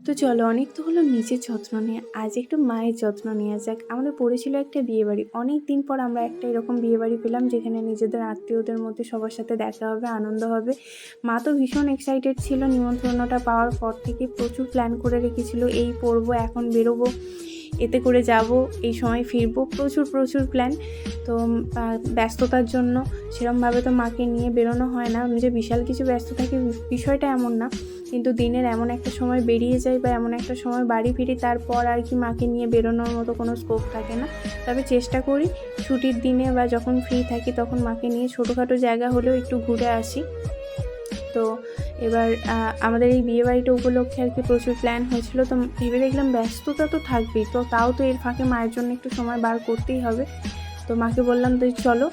তো চলো, অনেক তো হলো নিজের যত্ন নিয়ে। আজ একটু মায়ের যত্ন নেওয়া যাক। আমাদের পড়েছিল একটা বিয়েবাড়ি। অনেক দিন পর আমরা একটা এরকম বিয়েবাড়ি পেলাম, যেখানে নিজেদের আত্মীয়দের মধ্যে সবার সাথে দেখা হবে, আনন্দ হবে। মা তো ভীষণ এক্সাইটেড ছিল। নিমন্ত্রণটা পাওয়ার পর থেকে প্রচুর প্ল্যান করে রেখেছিল। এই পড়ব, এখন বেরোবো, এতে করে যাব, এই সময় ফিরবো। প্রচুর প্রচুর প্ল্যান তো ব্যস্ততার জন্য সেরমভাবে তো মাকে নিয়ে বেরোনো হয় না। যে বিশাল কিছু ব্যস্ত থাকি বিষয়টা এমন না। কিন্তু দিনের এমন একটা সময় বেরিয়ে যাই বা এমন একটা সময় বাড়ি ফিরি, তারপর আর কি মাকে নিয়ে বেরোনোর মতো কোনো স্কোপ থাকে না। তবে চেষ্টা করি ছুটির দিনে বা যখন ফ্রি থাকি তখন মাকে নিয়ে ছোটোখাটো জায়গা হলেও একটু ঘুরে আসি। তো এবার আমাদের এই বিয়েবাড়িটা উপলক্ষে আর কি প্রচুর প্ল্যান হয়েছিল। তো ভেবে দেখলাম ব্যস্ততা তো থাকবেই, তো তাও তো এর ফাঁকে মায়ের জন্য একটু সময় বার করতেই হবে। তো মাকে বললাম, তুই চলো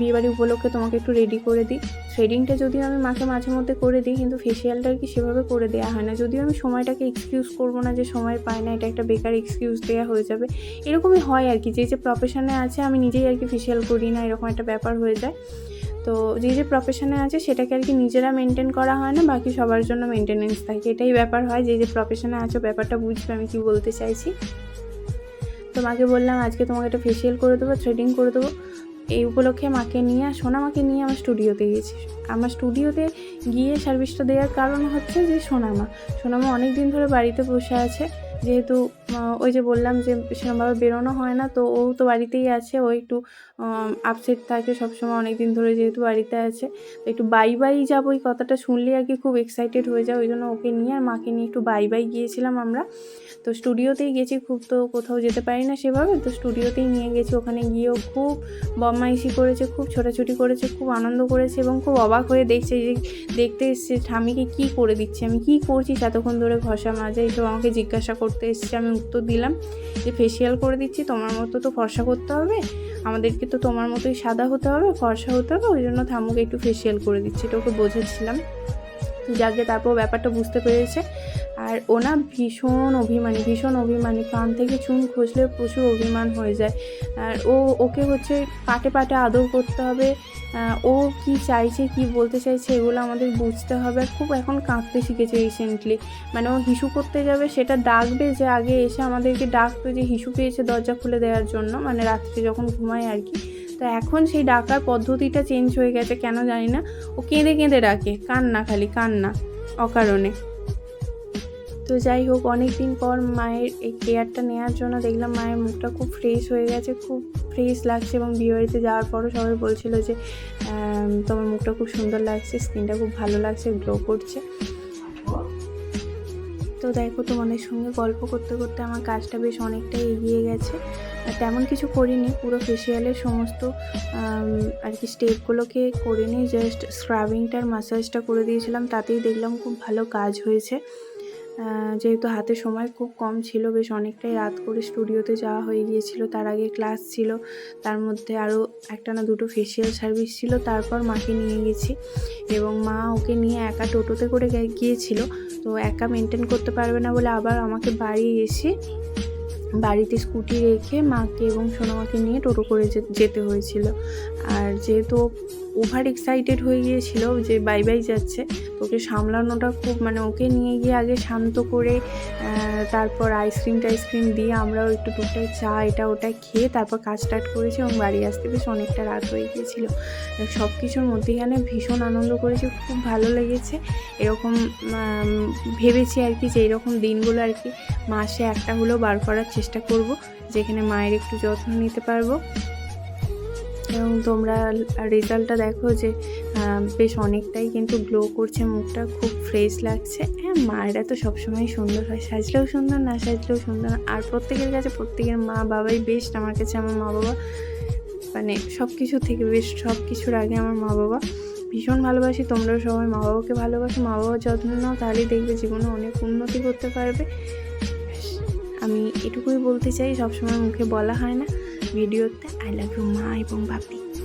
বিয়েবাড়ি উপলক্ষে তোমাকে একটু রেডি করে দিই। থ্রেডিংটা যদিও আমি মাকে মাঝে মধ্যে করে দিই, কিন্তু ফেসিয়ালটা আর কি সেভাবে করে দেওয়া হয় না। যদিও আমি সময়টাকে এক্সকিউজ করব না যে সময় পাই না, এটা একটা বেকার এক্সকিউজ দেওয়া হয়ে যাবে। এরকমই হয় আর কি, যে যে প্রফেশনে আছে, আমি নিজেই আর কি ফেসিয়াল করি না, এরকম একটা ব্যাপার হয়ে যায়। তো যে যে প্রফেশনে আছে, সেটাকে আর কি নিজেরা মেনটেন করা হয় না, বাকি সবার জন্য মেনটেনেন্স থাকে। এটাই ব্যাপার হয়, যে যে প্রফেশনে আছো, ব্যাপারটা বুঝবে আমি কি বলতে চাইছি। তো মাকে বললাম, আজকে তোমাকে একটা ফেসিয়াল করে দেবো থ্রেডিং করে দেবো। এই উপলক্ষে মাকে নিয়ে, সোনা মাকে নিয়ে আমার স্টুডিওতে গিয়েছি আমার স্টুডিওতে গিয়ে সার্ভিসটা দেওয়ার কারণ হচ্ছে যে সোনামা। সোনামা অনেক দিন ধরে বাড়িতে বসে আছে। যেহেতু ওই যে বললাম যে সেরকমভাবে বেরোনো হয় না, তো ও তো বাড়িতেই আছে, ও একটু আপসেট থাকে সবসময় অনেক দিন ধরে যেহেতু বাড়িতে আছে। তো একটু বাই বাই যাব এই কথাটা শুনলে আর কি খুব এক্সাইটেড হয়ে যায় ওই জন্য ওকে নিয়ে আর মাকে নিয়ে একটু বাই বাই গিয়েছিলাম আমরা। তো স্টুডিওতেই গেছি, খুব তো কোথাও যেতে পারি না সেভাবে, তো স্টুডিওতেই নিয়ে গেছি। ওখানে গিয়েও খুব বদমাইশি করেছে, খুব ছোটাছুটি করেছে, খুব আনন্দ করেছে এবং খুব অবাক হয়ে দেখছে যে, দেখতে এসছে ঠামিকে কী করে দিচ্ছে? আমি কী করছি? এতক্ষণ ধরে ঘষা মাজা, এইসব আমাকে জিজ্ঞাসা করতে এসছে, আমি উত্তর দিলাম যে ফেসিয়াল করে দিচ্ছি, তোমার মতো তো ফর্সা করতে হবে, আমাদেরকে তো তোমার মতোই সাদা হতে হবে, ফর্সা হতে হবে, ওই জন্য থামুকে, একটু ফেসিয়াল করে দিচ্ছি, এটা ওকে বোঝাচ্ছিলাম। যাকে তারপর ব্যাপারটা বুঝতে পেরেছে। আর ওনা ভীষণ অভিমানী ভীষণ অভিমানী। কান থেকে চুন খসলে প্রচুর অভিমান হয়ে যায়। আর ও, ওকে হচ্ছে পাটে পাটে আদর করতে হবে। ও কি চাইছে, কি বলতে চাইছে, এগুলো আমাদের বুঝতে হবে। আর খুব এখন কাঁদতে শিখেছে রিসেন্টলি মানে ও হিসু করতে যাবে, সেটা ডাকবে যে আগে এসে আমাদেরকে ডাকতো যে হিসু পেয়েছে দরজা খুলে দেওয়ার জন্য। মানে রাত্রে যখন ঘুমায় আর কি। তো এখন সেই ডাকার পদ্ধতিটা চেঞ্জ হয়ে গেছে, কেন জানি না। ও কেঁদে কেঁদে ডাকে, কান্না খালি, কান্না, অকারণে। তো যাই হোক অনেক দিন পর মায়ের এই কেয়ারটা নেওয়ার জন্য দেখলাম মায়ের মুখটা খুব ফ্রেশ হয়ে গেছে, খুব ফ্রেশ লাগছে এবং বিয়েবাড়িতে যাওয়ার পরও সবাই বলছিল যে তোমার মুখটা খুব সুন্দর লাগছে স্কিনটা খুব ভালো লাগছে গ্লো করছে। তো দেখো তোমাদের সঙ্গে গল্প করতে করতে আমার কাজটা বেশ অনেকটাই এগিয়ে গেছে। তেমন কিছু করিনি, পুরো ফেসিয়ালের সমস্ত আর কি স্টেপগুলোকে করিনি জাস্ট স্ক্রাবিংটার মাসাজটা করে দিয়েছিলাম, তাতেই দেখলাম খুব ভালো কাজ হয়েছে। যেহেতু হাতে সময় খুব কম ছিল, বেশ অনেকটাই রাত করে স্টুডিওতে যাওয়া হয়ে গিয়েছিল, তার আগে ক্লাস ছিল, তার মধ্যে আরও একটা না দুটো ফেসিয়াল সার্ভিস ছিল, তারপর মাকে নিয়ে গেছি। এবং মা ওকে নিয়ে একা টোটোতে করে গিয়েছিল তো একা মেনটেন করতে পারবে না বলে আবার আমাকে বাড়ি এসে বাড়িতে স্কুটি রেখে মাকে এবং সোনামাকে নিয়ে টোটো করে যেতে হয়েছিল। আর যেহেতু ওভার এক্সাইটেড হয়ে গিয়েছিল যে বাই বাই যাচ্ছে ওকে সামলানোটা খুব মানে ওকে নিয়ে গিয়ে আগে শান্ত করে তারপর আইসক্রিম টাইসক্রিম দিয়ে আমরাও একটু টুকটাক চা, এটা ওটা খেয়ে তারপর কাজ স্টার্ট করেছি এবং বাড়ি আসতে বেশ অনেকটা রাত হয়ে গিয়েছিল। সব কিছুর মধ্যেখানে ভীষণ আনন্দ করেছি, খুব ভালো লেগেছে। এরকম ভেবেছি আর কি যে এরকম দিনগুলো আর কি মাসে একটা হলেও বার করার চেষ্টা করব, যেখানে মায়ের একটু যত্ন নিতে পারব। এবং তোমরা রেজাল্টটা দেখো যে বেশ অনেকটাই কিন্তু গ্লো করছে, মুখটা খুব ফ্রেশ লাগছে। হ্যাঁ মায়েরা তো সবসময় সুন্দর হয়, সাজলেও সুন্দর, না সাজলেও সুন্দর না। আর প্রত্যেকের কাছে প্রত্যেকের মা বাবাই বেস্ট আমার কাছে আমার মা বাবা। মানে সব কিছু থেকে বেশ সব কিছুর আগে আমার মা বাবা। ভীষণ ভালোবাসি, তোমরাও সবাই মা বাবাকে ভালোবাসো। মা বাবার যত্ন নাও, তাহলেই দেখবে জীবনে অনেক উন্নতি করতে পারবে। আমি এটুকুই বলতে চাই, সবসময় মুখে বলা হয় না। ভিডিওতে আই লাভ ইউ মা এবং বাপি